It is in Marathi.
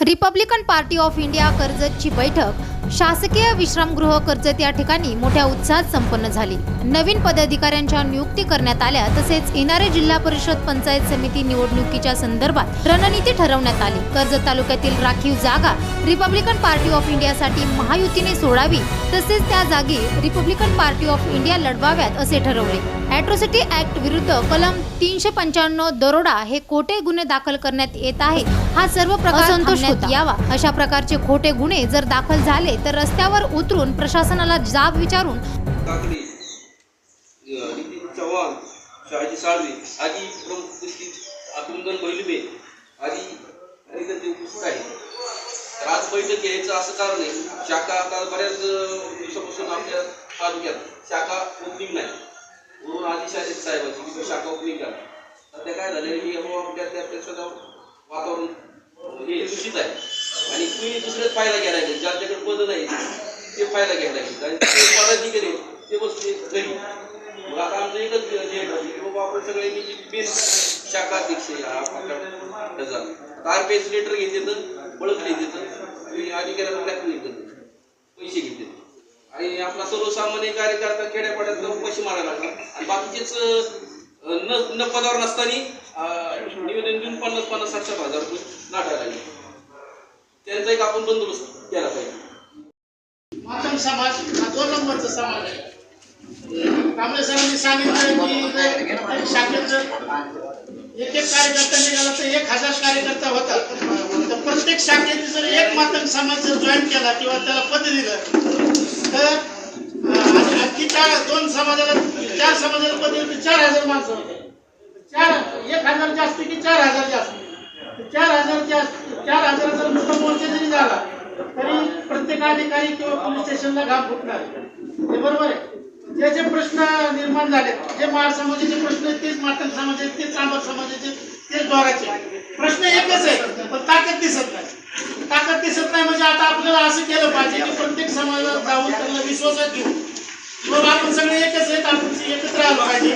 रिपब्लिकन पार्टी ऑफ इंडिया कर्जतची बैठक शासकीय विश्रामगृह कर्जत या ठिकाणी मोठ्या उत्साहात संपन्न झाली. नवीन पदाधिकाऱ्यांच्या नियुक्ती करण्यात आल्या तसेच येणारे जिल्हा परिषद पंचायत समिती निवडणुकीच्या संदर्भात रणनीती ठरवण्यात आली. कर्जत तालुक्यातील राखीव जागा रिपब्लिकन पार्टी ऑफ इंडियासाठी महायुतीने सोडावी तसेच त्या जागी रिपब्लिकन पार्टी ऑफ इंडिया लढवाव्यात असे ठरवले. अॅट्रॉसिटी ऍक्ट विरुद्ध कलम तीनशे पंच्याण्णव दरोडा हे खोटे गुन्हे दाखल करण्यात येत आहे हा सर्व प्रकार यावा. अशा प्रकारचे खोटे गुन्हे जर दाखल झाले तर रस्त्यावर उतरून प्रशासनाला जाब विचारून काकडे नितीन चव्हाण शहाजी साळवे आदी प्रमुख उपस्थित अतुंगन बैलुबे आदी कार्यकर्ते उपस्थित आहेत. तर आज बैठक घ्यायचं असं कारण आहे शाखा आता बऱ्याच अ, दिवसापासून आपल्या तालुक्यात शाखा ओपनिंग नाही. म्हणून आधी शाळेत साहेबाची तिथं शाखा ओपनिंग झाली. सध्या काय झालं की हवा त्या त्या वातावरण हे दूषित आहे. आणि कुणी दुसऱ्यात फायदा घ्यायला लागेल ज्यांच्याकडे पद नाही ते फायदा घ्यायला लागेल. आणि ते पदाधिकारी गेले ते बसले घरी. मग आता आमचं एकच ध्येय की बाबा आपण सगळे मी बिन शाखा अध्यक्ष आहे हा आपल्या ह्याचा. आर पी लेटर घेते तर आणि अधिकाऱ्याला ब्लॅकमेल घेतात पैसे घेते आणि आपला सर्वसामान्य कार्यकर्ता खेड्यापाड्यात पैसे मारायला लागला. आणि बाकीचेच न न पदावर नसताना निवेदन देऊन पन्नास पन्नास साठ साठ हजार रुपये नाटायला लागले. त्यांचा एक आपण बंदोबस्त केला पाहिजे. मातंग समाज हा दोन नंबरचा समाज आहे. कांबळे सरांनी सांगितलं की जर शाखेत एक एक कार्यकर्ता निघाला तर एक हजार कार्यकर्ता होता तर प्रत्येक शाखेने जर एक मातंग समाज जर जॉईन केला किंवा त्याला पद दिलं तर अं, आणखी चार दोन समाजाला चार समाजाला पद दिलं तर चार हजार माणसं होते चार एक हजार जास्त की चार हजार जास्त? चार हजार जास्त चार हजार जर मोठा मोर्चा जरी झाला तरी प्रत्येक अधिकारी किंवा पोलीस स्टेशनला घाम फुटणार हे बरोबर आहे. जे जे प्रश्न निर्माण झाले जे मार समाजाचे प्रश्न आहेत तेच मातंग समाजाचे तेच चांबर समाजाचे तेच द्वाराचे प्रश्न एकच आहे पण ताकद दिसत नाही. ताकद दिसत नाही म्हणजे आता आपल्याला असं केलं पाहिजे की प्रत्येक समाजात जाऊन त्यांना विश्वासात घेऊ मग आपण सगळे एकच आहेत आपण एकत्र आलो पाहिजे.